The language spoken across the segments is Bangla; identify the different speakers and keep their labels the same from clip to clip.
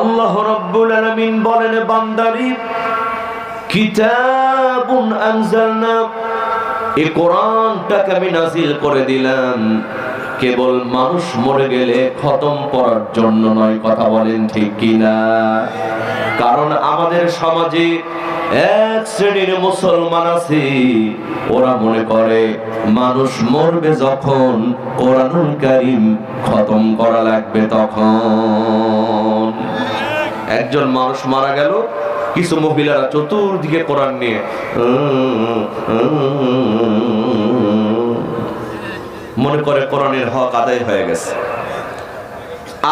Speaker 1: আল্লাহ রব্বুল আলামিন বলেন, বান্দারি, কিতাবুন আনজালনা এই কোরআনটাকে আমি নাজিল করে দিলাম। কেবল মানুষ মরে গেলে খতম করার জন্য নয়, কথা বলেন ঠিক কিনা? কারণ আমাদের সমাজে এক শ্রেণির মুসলমান আছে, ওরা মনে করে মানুষ মরবে যখন কোরআনুল কারিম খতম করা লাগবে তখন। একজন মানুষ মারা গেল, কিছু মহিলারা চতুর্দিকে কোরআন নিয়ে, মনে করে কোরআনের হক আদায় হয়ে গেছে।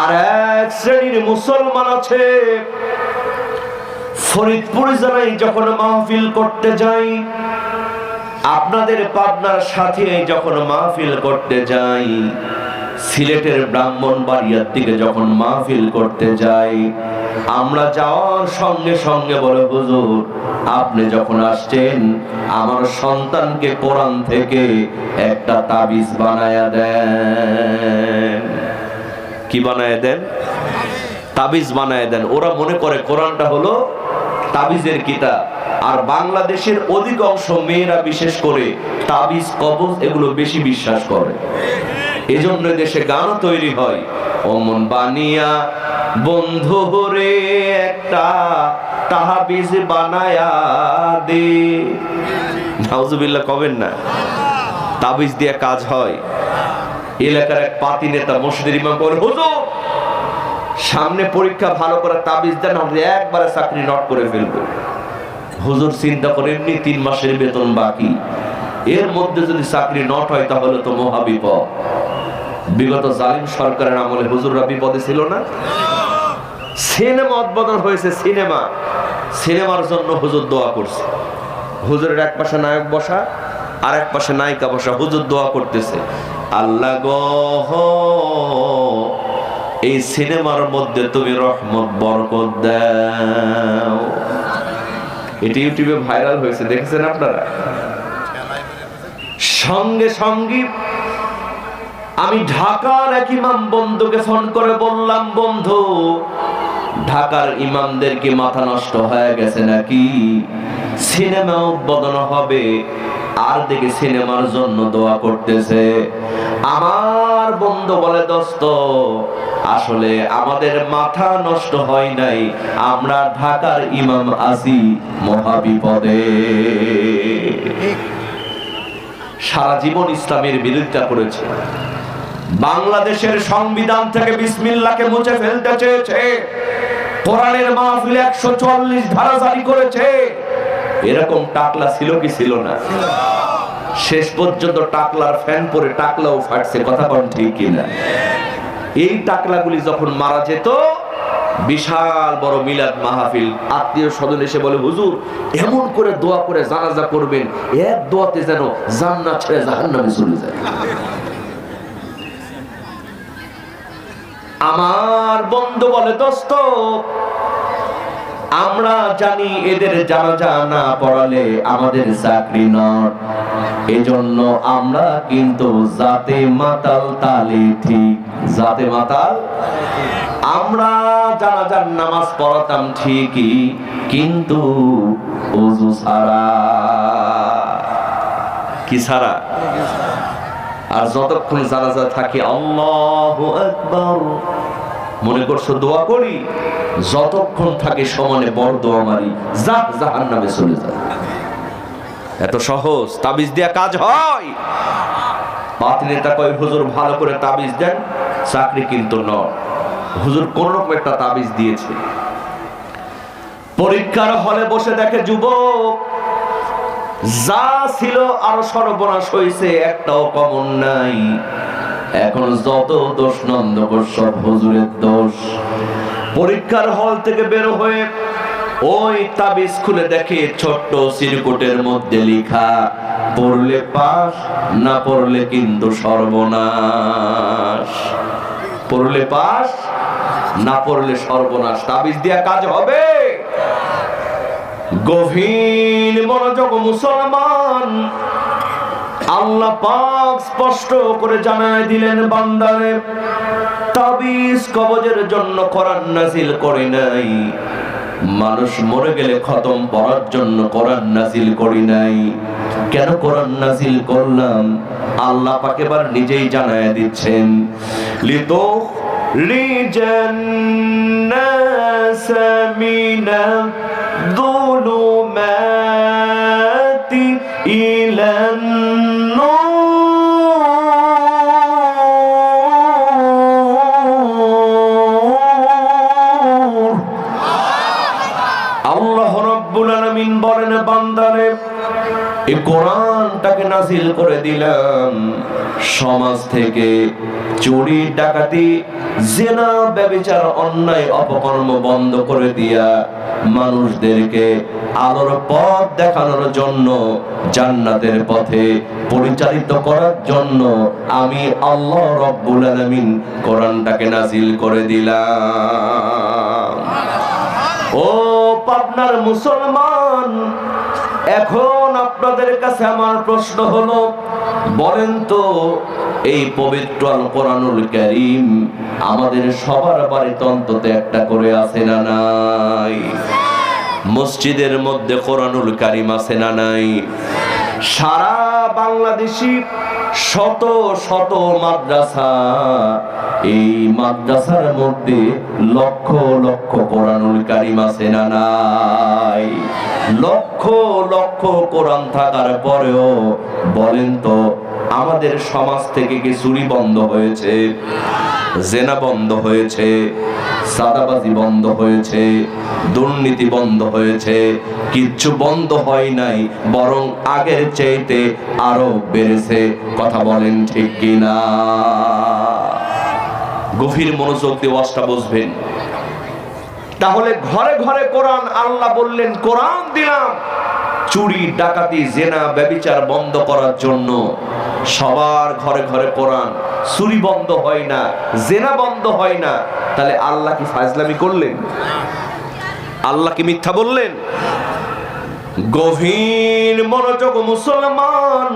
Speaker 1: আর এক শ্রেণির মুসলমান আছে, ফরিদপুর জেলায় যখন মাহফিল করতে যাই, আপনাদের পাবনার সাথে যখন মাহফিল করতে যাই, সিলেটের ব্রাহ্মণ বাড়িয়ার দিকে যখন মাহফিল করতে যাই আমরা যাওয়ার সঙ্গে সঙ্গে বলে, হুজুর, আপনি যখন আসছেন, আমার সন্তানকে কোরআন থেকে একটা তাবিজ বানায়া দেন। কি বানায় দেন? তাবিজ বানায় দেন। ওরা মনে করে কোরআনটা হলো তাবিজের কিতাব। আর বাংলাদেশের অধিকাংশ মেয়েরা বিশেষ করে তাবিজ, কবজ এগুলো বেশি বিশ্বাস করে। এজন্য দেশে গান তৈরি হয়। অমন বানিয়া বন্ধু হরে একটা তাহাবিজ বানায়া দে। নাউজুবিল্লাহ, কবেন না? তাবিজ দিয়ে কাজ হয়। এলাকার এক পাতি নেতা মসজিদের ইমাম বলে, হুজুর, সামনে পরীক্ষা ভালো করে তাবিজ দেন, আমরা একবারে চাকরি নট করে ফেলব। হুজুর চিন্তা করে, এমনি তিন মাসের বেতন বাকি। এর মধ্যে যদি চাকরি নট হয়, তাহলে তো মহাবিপদ বিগত জালিম সরকারের আমলে হুজুররা বিপদে ছিল না? সিনেমা উদ্বোধন হয়েছে সিনেমা। সিনেমার জন্য হুজুর দোয়া করছে। হুজুরের এক পাশে নায়ক বসা আর এক পাশে নায়িকা বসা, হুজুর দোয়া করতেছে। আল্লাহ গহ এই সিনেমার মধ্যে তুমি রহমত, বরকত দাও। এটি ইউটিউবে ভাইরাল হয়েছে, দেখেছেন আপনারা? সঙ্গে সঙ্গে আমি ঢাকার এক ইমাম বন্ধুকে ফোন করে বললাম, বন্ধু ঢাকার ইমামদের কি মাথা নষ্ট হয়ে গেছে নাকি? সিনেমা উদ্বোধন হবে। আর দেখে সিনেমার জন্য দোয়া করতেছে। আমার বন্ধু বলে, দোস্ত, আসলে আমাদের মাথা নষ্ট হয় নাই। আমরা ঢাকার ইমাম আছি মহাবিপদে। সারা জীবন ইসলামের বিরোধিতা করেছে। বাংলাদেশের সংবিধান থেকে বিসমিল্লাহকে মুছে ফেলতে চেয়েছে। কোরআনের মাহফিল একশো চুয়াল্লিশ ধারা জারি করেছে। এরকম টাকলা ছিল কি ছিল না? শেষ পর্যন্ত টাকলার ফ্যান পরে টাকলাও ফাটছে, কথা কোন ঠিক কিনা এই টাকলাগুলি যখন মারা যেত, বিশাল বড় মিলাদ মাহফিল, আত্মীয় স্বজন এসে বলে, হুজুর, এমন করে দোয়া করে জানাজা করবেন, এক দোয়াতে যেন জান্নাত ছেড়ে জাহান্নামে চলে যায়। আমার বন্ধু বলে, দোস্ত, আমরা জানি এদের জানাজা না পড়ালে আমাদের চাকরি নট এজন্য আমরা কিন্তু জাতে মাতাল তালে ঠিক। জাতে মাতাল? আমরা জানাজার নামাজ পড়াতাম ঠিকই, কিন্তু ওযু ছাড়া। কি ছাড়া? আর যতক্ষণ জানাজা থাকে, আল্লাহু আকবার। মনে করছ দোয়া করি? যতক্ষণ থাকে সমানে বড় দোয়া মারি যা জাহান নামে চলে যায়। এত সহজ, তাবিজ দেয়া কাজ হয়। পাত নেতা কয়, হুজুর, ভালো করে তাবিজ দেন, চাকরি কিন্তু ন হুজুর কোন রকম একটা তাবিজ দিয়েছে। পরীক্ষার হলে বসে দেখে যুবক যা ছিল আরও সর্বনাশ হয়েছে একটাও কমন নাই। এখন যত দোষ নন্দকর সব হুজুরের দোষ, পরীক্ষার হল থেকে বের হয়ে ওই তাবিজ খুলে দেখে ছোট্ট সিরকুটের মধ্যে লেখা, পড়লে পাস, না পড়লে কিন্তু সর্বনাশ। পড়লে পাস, না পড়লে সর্বনাশ। তাবিজ দিয়া কাজ হবে। গভীর মনোযোগ মুসলমান। আল্লাহ পাক স্পষ্ট করে জানায় দিলেন, বান্দারে, তাবিজ কবজের জন্য কোরআন নাজিল করি নাই। মানুষ মরে গেলে খতম পড়ার জন্য কোরআন নাজিল করি নাই। কেন কোরআন নাজিল করলাম? আল্লাহ পাক এবার নিজেই জানায় দিচ্ছেন লিতো لجناس من الظلمات إلى النور আল্লাহ রব্বুল আলামিন বলেন বান্দারে এই কোরআনটাকে নাজিল করে দিলাম। সমাজ থেকে চুরি, ডাকাতি, জেনা ব্যভিচার অন্যায়, অপকর্ম বন্ধ করে দিয়া মানুষদেরকে আলোর পথ দেখানোর জন্য, জান্নাতের পথে পরিচালিত করার জন্য আমি আল্লাহ রব্বুল আলামিন কোরআনটাকে নাজিল করে দিলাম। ও পাবনার মুসলমান এখন আপনাদের কাছে আমার প্রশ্ন হলো, বলেন তো, এই পবিত্র আল কোরআনুল কারীম আমাদের সবার বাড়িতে অন্তত একটা করে আছে না নাই? মসজিদের মধ্যে কোরআনুল কারীম আছে না নাই? সারা বাংলাদেশি শত শত মাদ্রাসা, এই মাদ্রাসার মধ্যে লক্ষ লক্ষ কোরআনুল কারিম আছে না নাই? লক্ষ লক্ষ কোরআন থাকার পরেও বলেন তো, আমাদের সমাজ থেকে কি চুরি বন্ধ হয়েছে? জেনা বন্ধ হয়েছে? সাদাবাজি বন্ধ হয়েছে? দুর্নীতি বন্ধ হয়েছে? কিচ্ছু বন্ধ হয় নাই, বরং আগের চাইতে আরও বেড়েছে। কথা বলেন ঠিক কিনা? গভীর মনোযোগ দিয়ে ওয়াজটা বুঝবেন। তাহলে ঘরে ঘরে কোরআন, আল্লাহ বললেন, কোরআন দিলাম। চুরি, ডাকাতি, জেনা, ব্যবিচার বন্ধ করার জন্য সবার ঘরে ঘরে কোরআন। চুরি বন্ধ হয় না, জেনা বন্ধ হয় না। তাহলে আল্লাহ কি ফাজলামি করলেন? আল্লাহ কি মিথ্যা বললেন? গভীর মনোযোগ মুসলমান,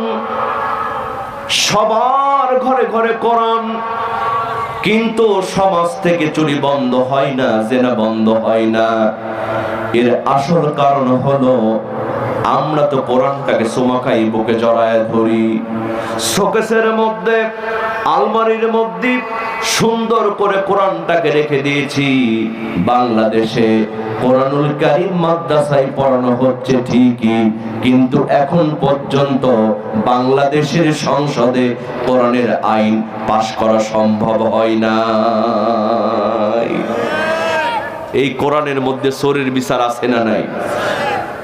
Speaker 1: সবার ঘরে ঘরে কোরআন কিন্তু সমাজ থেকে চুরি বন্ধ হয় না, জেনা বন্ধ হয় না। এর আসল কারণ হলো, আমরা তো কোরআনটাকে সোমাকাই বুকে জড়ায় ধরি। শোকেসের মধ্যে, আলমারির মধ্যে সুন্দর করে কোরআনটাকে রেখে দিয়েছি। বাংলাদেশে কোরআনুল কারিম মাদ্রাসায় পড়ানো হচ্ছে ঠিকই, কিন্তু এখন পর্যন্ত বাংলাদেশের সংসদে কোরআনের আইন পাশ করা সম্ভব হয় না এই কোরআনের মধ্যে শরীর বিচার আছে না নাই?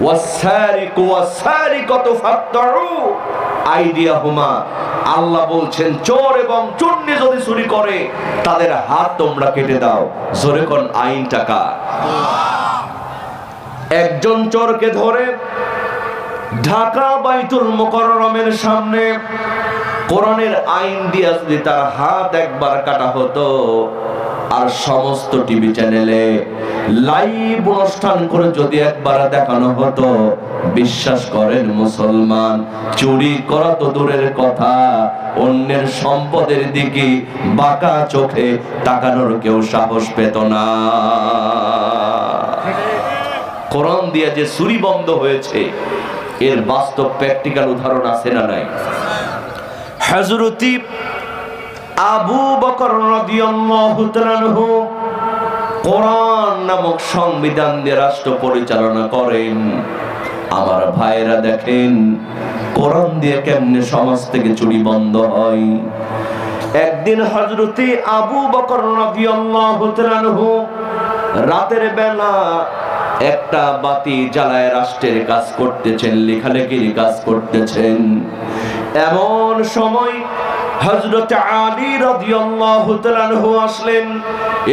Speaker 1: ওয়াসারিকু ওয়াসারিকাতু ফাক্তারু আইডিয়াহুমা আল্লাহ বলছেন, চোর এবং চুন্নি যদি চুরি করে, তাদের হাত তোমরা কেটে দাও। জোরে কোন আইন টাকা একজন চোরকে ধরে ঢাকা বাইতুল মোকররমের সামনে কোরআনের আইন দিয়ে যদি তার হাত একবার কাটা হতো, আর সমস্ত টিভি চ্যানেলে লাইভ অনুষ্ঠান করে যদি একবার দেখানো হতো, বিশ্বাস করেন মুসলমান, চুরি করা তো দূরের কথা, অন্যের সম্পদের দিকে বাঁকা চোখে তাকানোর কেউ সাহস পেত না। কোরআন দিয়ে যে চুরি বন্ধ হয়েছে, এর বাস্তব প্র্যাকটিক্যাল উদাহরণ আছে না নাই? হযরতি আবু বকর রাদিয়াল্লাহু তাআলা কোরআন নামক সংবিধান দিয়ে রাষ্ট্র পরিচালনা করেন। আমার ভাইরা দেখেন, কোরআন দিয়ে কেমনে সমাজ থেকে চুরি বন্ধ হয়। একদিন হযরতি আবু বকর রাতের বেলা একটা বাতি জ্বালায় রাষ্ট্রের কাজ করতেছেন, লেখালেখির কাজ করতেছেন। এমন সময় হযরত আলী রাদিয়াল্লাহু তাআলা আসলেন।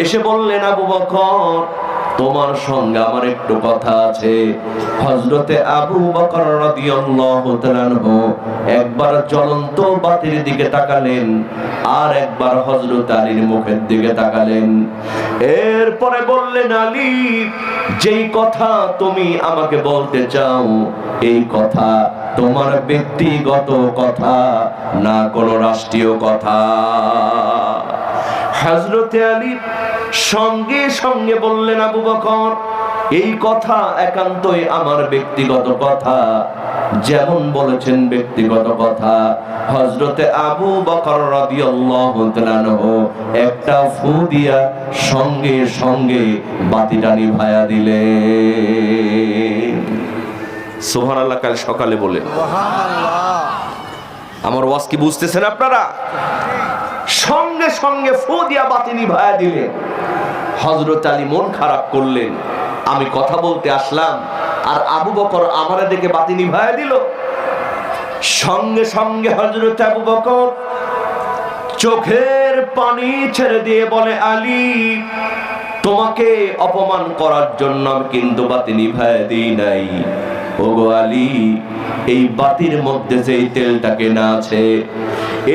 Speaker 1: এসে বললেন আবু বকর তোমার সঙ্গে আমার একটু কথা আছে। হযরতে আবু বকর রাদিয়াল্লাহু তাআলা একবার জ্বলন্ত বাতির দিকে তাকালেন, আর একবার হযরত আলীর মুখের দিকে তাকালেন। এরপরে বললেন, আলী, যেই কথা তুমি আমাকে বলতে চাও, এই কথা তোমার ব্যক্তিগত কথা, না কোনো রাষ্ট্রীয় কথা। হজরতে আলী সঙ্গে সঙ্গে বললেন আবু বকর এই কথা একান্তই আমার ব্যক্তিগত কথা। যেমন বলেছেন ব্যক্তিগত কথা। হজরতে আবু বকর একটা ফু দিয়া সঙ্গে সঙ্গে বাতিটা নিভায়া দিলে সুবহানাল্লাহ কাল সকালে বলে আমার ওয়াজ কি বুঝতেছেন আপনারা? সঙ্গে সঙ্গে ফু দিয়া বাতি নিভায়া দিলে। হজরত আলী মন খারাপ করলেন। আমি কথা বলতে আসলাম, আর আবু বকর আমারে দেখে বাতি নিভায়া দিল। সঙ্গে সঙ্গে হজরত আবু বকর চোখের পানি ছেড়ে দিয়ে বলে, আলী, তোমাকে অপমান করার জন্য আমি কিন্তু বাতি নিভায় দিই নাই। ওগো আলী, এই বাতির মধ্যে যে তেলটা কেনা আছে,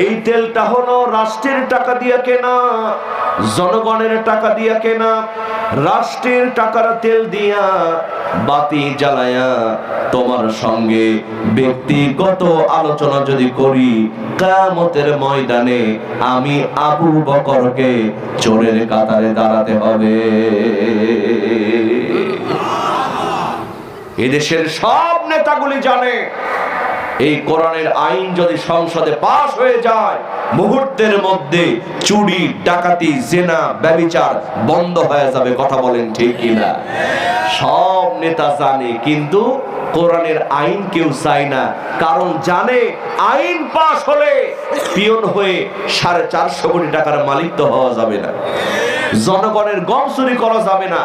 Speaker 1: এই তেলটা হলো রাষ্ট্রের টাকা দিয়ে কেনা, জনগণের টাকা দিয়ে কেনা, রাষ্ট্রের টাকার তেল দিয়া বাতি জ্বালায়া তোমার সঙ্গে ব্যক্তিগত আলোচনা যদি করি কামতের ময়দানে আমি আবু বকরকে চোরের কাতারে দাঁড়াতে হবে। এদেশের সব নেতাগুলি জানে, এই কোরআনের আইন যদি সংসদে পাশ হয়ে যায়, মুহূর্তের মধ্যে চুরি, ডাকাতি, জেনা, ব্যবিচার বন্ধ হয়ে যাবে, কথা বলেন ঠিক কিনা? সব নেতা জানে, কিন্তু কোরআনের আইন কেউ চায় না, কারণ জানে আইন পাশ হলে পিয়ন হয়ে সাড়ে চারশো কোটি টাকার মালিক তো হওয়া যাবে না। জনগণের গম চুরি করা যাবে না।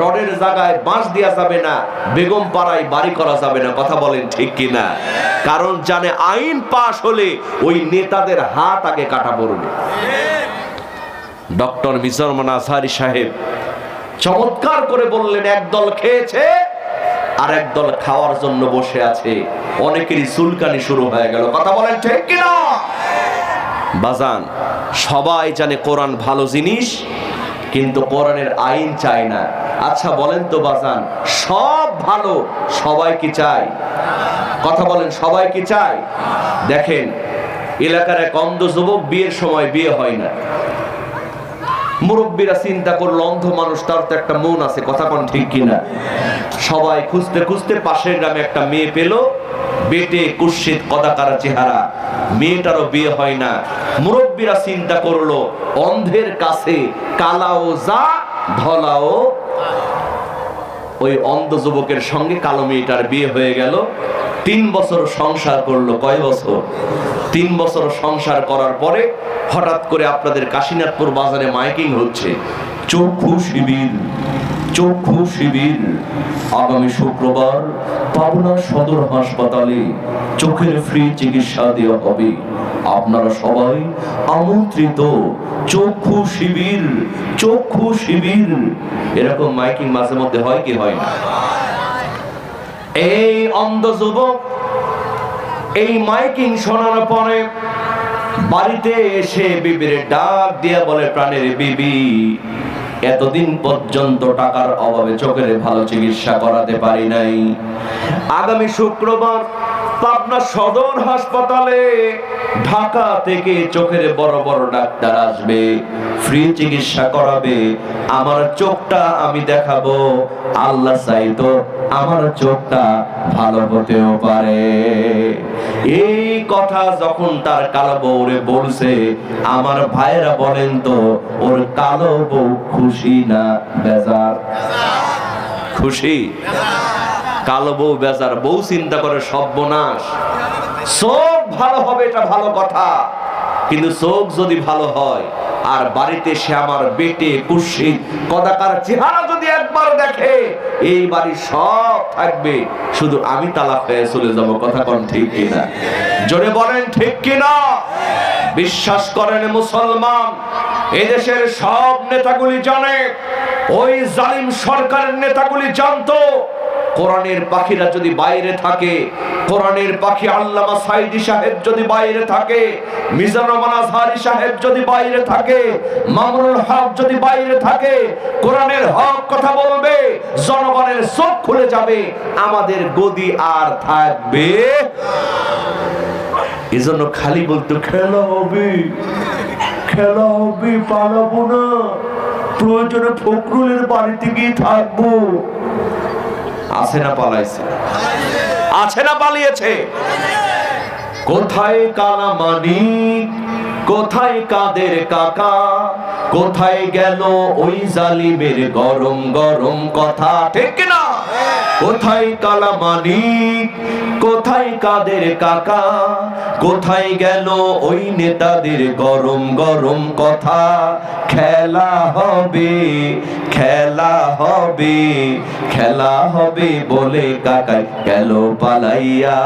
Speaker 1: রডের জায়গায় বাঁশ দেওয়া যাবে না, বেগম পাড়ায় বাড়ি করা যাবে না, কথা বলেন ঠিক কিনা? কারণ জানে আইন পাশ হলে ওই নেতাদের হাত আগে কাটা পড়বে। ডক্টর মিজরমান আজহারি সাহেব চমৎকার করে বললেন, একদল খেয়েছে আর একদল খাওয়ার জন্য বসে আছে। অনেকেরই চুলকানি শুরু হয়ে গেল। কথা বলেন ঠিক কিনা? বাজান, সবাই জানে কোরআন ভালো জিনিস, কিন্তু কোরআনের আইন চায় না। আচ্ছা বলেন তো বাজান, সব ভালো, সবাই কি চায়? কথা বলেন, সবাই কি চায়? দেখেন, এলাকার এক অন্ধ যুবক বিয়ের সময় বিয়ে হয় না। মুরব্বীরা চিন্তা করল, অন্ধ মানুষ, তার তো একটা মন আছে, কথা কোন ঠিক কিনা? সবাই খুঁজতে খুঁজতে পাশের গ্রামে একটা মেয়ে পেল, বেটে কুৎসিত কদাকার চেহারা। মেয়েটারও বিয়ে হয় না। মুরব্বীরা চিন্তা করল, অন্ধের কাছে কালাও যা, ধলাও ওই অন্ধ যুবকের সঙ্গে কালো মেয়েটার বিয়ে হয়ে গেল। তিন বছর সংসার করল, কয় বছর? তিন বছর সংসার করার পরে হঠাৎ করে আপনাদের কাশীনাথপুর বাজারে মাইকিং হচ্ছে। চক্ষু শিবির চক্ষু শিবির। আগামী শুক্রবার পাবনা সদর হাসপাতালে চোখের ফ্রি চিকিৎসা দেওয়া হবে। আপনারা সবাই আমন্ত্রিত। চক্ষু শিবির চক্ষু শিবির। এরকম মাইকিং মাঝে মধ্যে হয় কি হয় না? এই অন্ধ যুবক এই মাইকিং শোনার পরে বাড়িতে এসে বিবির ডাক দিয়া বলে, প্রাণের বিবি এতদিন পর্যন্ত টাকার অভাবে চোখের ভালো চিকিৎসা করাতে পারি নাই। আগামী শুক্রবার পাবনা সদর হাসপাতালে ঢাকা থেকে চোখের বড় বড় ডাক্তার আসবে, ফ্রি চিকিৎসা করাবে। আমার চোখটা আমি দেখাবো আল্লাহ চাইতো আমার চোখটা ভালো হতেও পারে। এই কথা যখন তার কালো বউরে বলছে, আমার ভাইরা বলেন তো, ওর কালো বউ খুশি না বেজার? খুশি? কালো বউ বেজার। বউ চিন্তা করে সর্বনাশ। চোখ ভালো হবে এটা ভালো কথা। কিন্তু চোখ যদি ভালো হয় আর বাড়িতে সে আমার বেটে কুৎসিত কদাকার চেহারা যদি একবার দেখে, এই বাড়ি সব থাকবে। শুধু আমি তালাক হয়ে চলে যাব, কথা কোন ঠিক কিনা? জোরে বলেন ঠিক কিনা? বিশ্বাস করেন মুসলমান, এদেশের সব নেতাগুলি জানে, ওই জালিম সরকারের নেতাগুলি জানতো কোরআনের পাখিরা যদি বাইরে থাকে, কোরআনের পাখি আল্লামা সাইদি সাহেব যদি বাইরে থাকে, মিজানুর আজহারি সাহেব যদি বাইরে থাকে, মামুনুল হক যদি বাইরে থাকে, কোরআনের হক কথা বলবে, জনগণের চোখ খুলে যাবে, আমাদের গদি আর থাকবে এজন্য খালি বলতো, খেলা হবে খেলা হবে, পালাবো না। প্রয়োজনে ফখরুলের বাড়িতে গিয়ে থাকব। আছে না পালাইছে? আছে না পালিয়েছে? কোথায় কানা মানি কোথায় কাদের কাকা? কোথায় গেল ওই জালিমের গরম গরম কথা? ঠিক না কোথায় কালা মানিক? কোথায় কাদের কাকা? কোথায় গেল ওই নেতাদের গরম গরম কথা? খেলা হবে খেলা হবে খেলা হবে বলে কাকাই গেল পালাইয়া।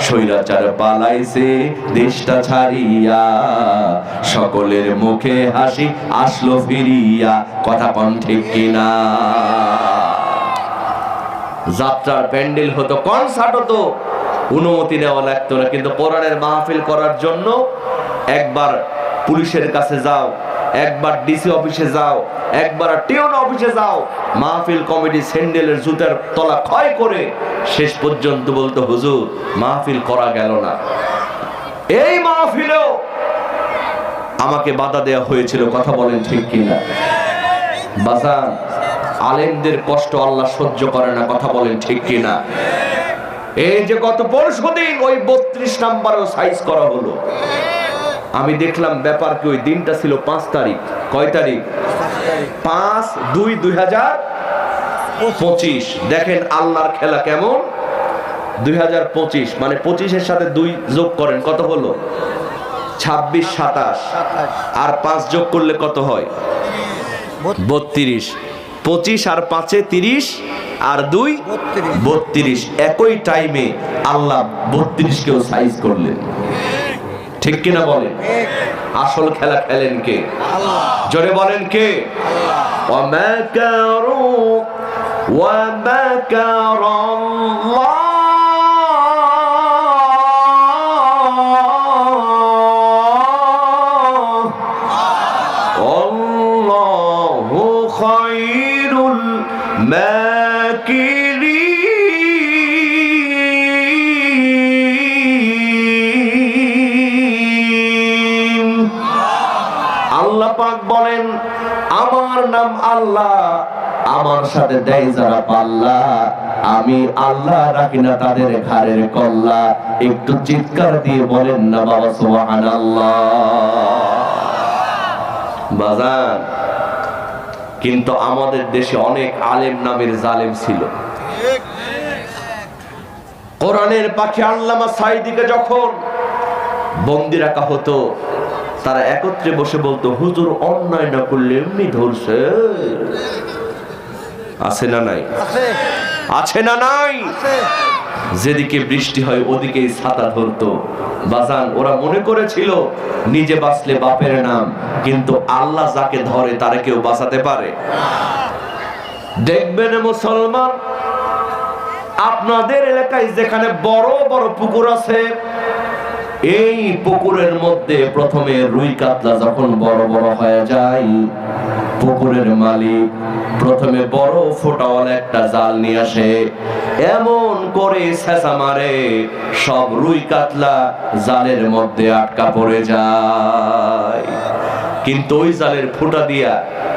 Speaker 1: স্বৈরাচার পালাইছে দেশটা ছাড়িয়া। সকলের মুখে হাসি আসলো ফিরিয়া। কথা কন ঠিক কিনা? যাত্রার প্যান্ডেল হতো কনসার্ট হতো। অনুমতি নেওয়া লাগতো না, কিন্তু কোরআনের মাহফিল করার জন্য একবার পুলিশের কাছে যাও, একবার ডিসি অফিসে যাও, একবার টিউন অফিসে যাও, মাহফিল কমিটি স্যান্ডেলের জুতার তলা ক্ষয় করে শেষ পর্যন্ত বলতো, হুজুর, মাহফিল করা গেল না। এই মাহফিলেও আমাকে বাধা দেওয়া হয়েছিল, কথা বলেন ঠিক কিনা? বাজান আলেমদের কষ্ট আল্লাহ সহ্য করে না, কথা বলেন ঠিক কিনা? এই যে গত পরশু দিন ওই বত্রিশ নাম্বারও সাইজ করা হলো। আমি দেখলাম ব্যাপার কি, ওই দিনটা ছিল পাঁচ তারিখ। কয় তারিখ? পাঁচ দুই দুই হাজার পঁচিশ। দেখেন আল্লাহর খেলা কেমন? দুই হাজার পঁচিশ মানে পঁচিশের সাথে দুই যোগ করেন, কত হলো? ছাব্বিশ সাতাশ। আর পাঁচ যোগ করলে কত হয়? বত্রিশ। পঁচিশ আর পাঁচে তিরিশ আর দুই বত্রিশ একই টাইমে আল্লাহ বত্রিশকেও সাইজ করলেন ঠিক কিনা বলেন আসল খেলা খেলেন কে জোরে বলেন কে ومكروا ومكر الله আল্লাহ পাক বলেন, আমার নাম আল্লাহ, আমার সাথে দেয় যারা পাল্লা। আমি আল্লাহ রাখি না তাদের ঘাড়ের কল্লা। একটু চিৎকার দিয়ে বলেন না বাবা বাজান, কিন্তু আমাদের দেশে অনেক আলেম নামের জালেম ছিল। কোরআনের পাখি আল্লামা সাইদিকে যখন বন্দি রাখা হতো তারা একত্রে বসে বলতো হুজুর অন্যায় না করলে এমনি ধরছে? আছে না নাই? আছে। না নাই? যেদিকে বৃষ্টি হয় ওদিকেই ছাতা ধরতো। বাজান ওরা মনে করেছিল নিজে বাঁচলে বাপের নাম কিন্তু আল্লাহ যাকে ধরে তারা কেউ বাঁচাতে পারে। দেখবেন মুসলমান আপনাদের এলাকায় যেখানে বড় বড় পুকুর আছে, এই পুকুরের মধ্যে প্রথমে রুই কাতলা যখন বড় বড় হয়ে যায়, পুকুরের মালিক প্রথমে বড় ফোটাওয়ালা একটা জাল নিয়ে আসে, এমন করে ছেঁচা মারে, সব রুই কাতলা জালের মধ্যে আটকা পড়ে যায়। কিন্তু ওই জালের ফুটা দিয়া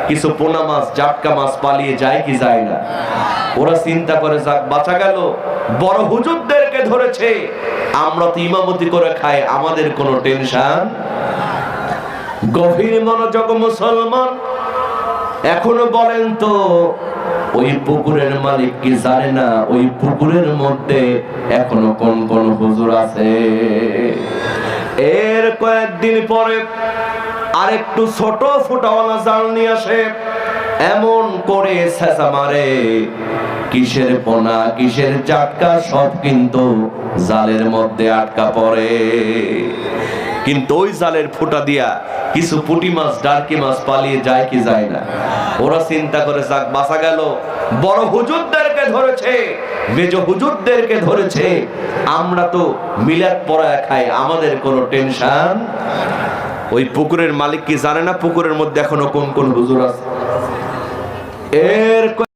Speaker 1: কিছু পোনা মাছ, জাটকা মাছ পালিয়ে যায় কি যায় না? ওরা চিন্তা করে, যাক, বাঁচা গেল। বড় হুজুরদেরকে ধরেছে। আমরা তো ইমামতি করে খাই, আমাদের কোনো টেনশন গভীর মনোযোগ মুসলমান। এখনও বলেন তো, ওই পুকুরের মালিক কি জানে না? ওই পুকুরের মধ্যে এখনও কোন কোন হুজুর আছে? এর কয়েকদিন পরে আরেকটু ছোট ফুটাওয়ালা জাল নিয়ে আসে। এমন করে ছেঁচা মারে। কিসের পোনা, কিসের চাটকা সব কিন্তু জালের মধ্যে আটকা পড়ে। কিন্তু ওই জালের ফুটা দিয়া কিছু পুটি মাছ, ডারকি মাছ পালিয়ে যায় কি যায় না। ওরা চিন্তা করে, যাক, বাঁচা গেল। বড় হুজুরদেরকে ধরেছে, মেজ হুজুরদেরকে ধরেছে। আমরা তো মিলাদ পড়ায় খাই, আমাদের কোনো টেনশন? ওই পুকুরের মালিক কি জানে না? পুকুরের মধ্যে এখনও কোন কোন হুজুর আছে? এর